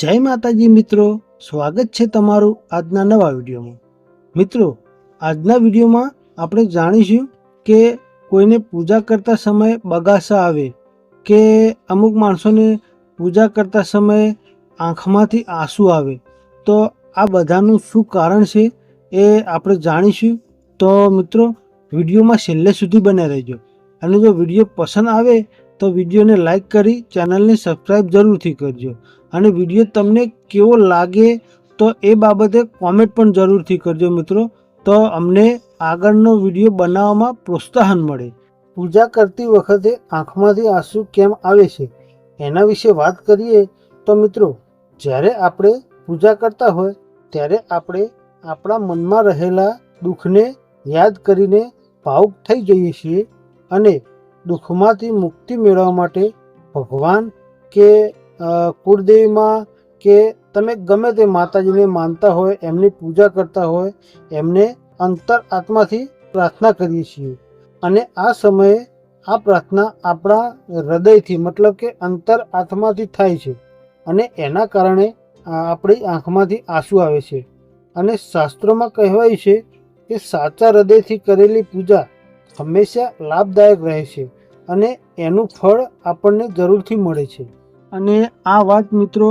જય માતાજી મિત્રો, સ્વાગત છે તમારું આજના નવા વિડીયોમાં. મિત્રો, આજના વિડીયોમાં આપણે જાણીશું કે કોઈને પૂજા કરતા સમયે બગાસા આવે કે અમુક માણસોને પૂજા કરતા સમયે આંખમાંથી આંસુ આવે. તો આ બધાનું શું કારણ છે એ આપણે જાણીશું. તો મિત્રો, વિડીયોમાં છેલ્લે સુધી બને રહેજો. અને જો વીડિયો પસંદ આવે તો વિડીયોને લાઇક કરી ચેનલને સબસ્ક્રાઈબ જરૂરથી કરજો. અને વીડિયો તમને કેવો લાગે તો એ બાબતે કોમેન્ટ પણ જરૂરથી કરજો મિત્રો. તો અમને આગળનો વીડિયો બનાવવામાં પ્રોત્સાહન મળે. પૂજા કરતી વખતે આંખમાંથી આંસુ કેમ આવે છે? એના વિશે વાત કરીએ તો મિત્રો, જ્યારે આપણે પૂજા કરતા હોય, ત્યારે આપણે આપણા મનમાં રહેલા દુઃખને યાદ કરીને ભાવુક થઈ જઈએ છીએ અને દુઃખમાંથી મુક્તિ મેળવવા માટે ભગવાન કે કુળદેવીમાં કે તમે ગમે તે માતાજીને માનતા હોય, એમની પૂજા કરતા હોય, એમને અંતર આત્માથી પ્રાર્થના કરીએ છીએ. અને આ સમયે આ પ્રાર્થના આપણા હૃદયથી મતલબ કે અંતર આત્માથી થાય છે અને એના કારણે આપણી આંખમાંથી આંસુ આવે છે. અને શાસ્ત્રોમાં કહેવાય છે કે સાચા હૃદયથી કરેલી પૂજા હંમેશા લાભદાયક રહે છે અને એનું ફળ આપણને જરૂરથી મળે છે. અને આ વાત મિત્રો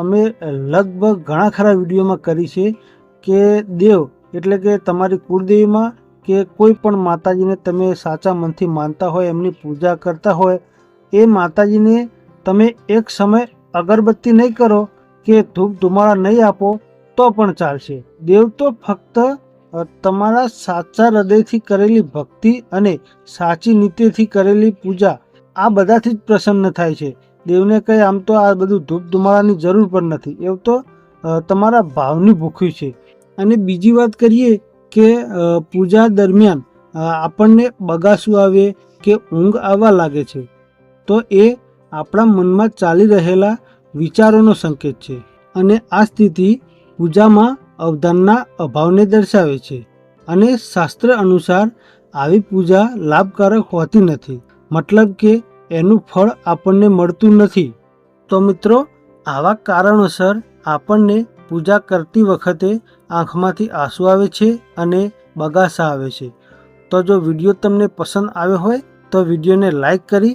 અમે લગભગ ઘણા ખરા વિડીયોમાં કરી છે કે દેવ એટલે કે તમારી કુળદેવીમાં કે કોઈ પણ માતાજીને તમે સાચા મનથી માનતા હોય, એમની પૂજા કરતા હોય, એ માતાજીને તમે એક સમય અગરબત્તી નહીં કરો કે ધૂપ ધુમાડા નહીં આપો તો પણ ચાલશે. દેવ તો ફક્ત તમારા સાચા હૃદયથી કરેલી ભક્તિ અને સાચી નીતિથી કરેલી પૂજા આ બધાથી જ પ્રસન્ન થાય છે. દેવને કંઈ આમ તો આ બધું ધૂપ ધુમાડાની જરૂર પણ નથી. એવું તો તમારા ભાવની ભૂખ્યું છે. અને બીજી વાત કરીએ કે પૂજા દરમિયાન આપણને બગાસું આવે કે ઊંઘ આવવા લાગે છે, તો એ આપણા મનમાં ચાલી રહેલા વિચારોનો સંકેત છે. અને આ સ્થિતિ પૂજામાં અવધાનના અભાવને દર્શાવે છે અને શાસ્ત્ર અનુસાર આવી પૂજા લાભકારક હોતી નથી. મતલબ કે એનું ફળ આપણને મળતું નથી. તો મિત્રો, આવા કારણોસર આપણને પૂજા કરતી વખતે આંખમાંથી આંસુ આવે છે અને બગાસા આવે છે. તો જો વીડિયો તમને પસંદ આવ્યો હોય, તો વિડીયોને લાઈક કરી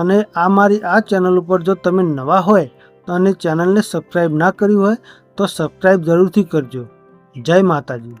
અને આ મારી આ ચેનલ ઉપર જો તમે નવા હોય અને ચેનલને સબસ્ક્રાઈબ ના કરી હોય તો સબસ્ક્રાઈબ જરૂરથી કરજો. જય માતાજી.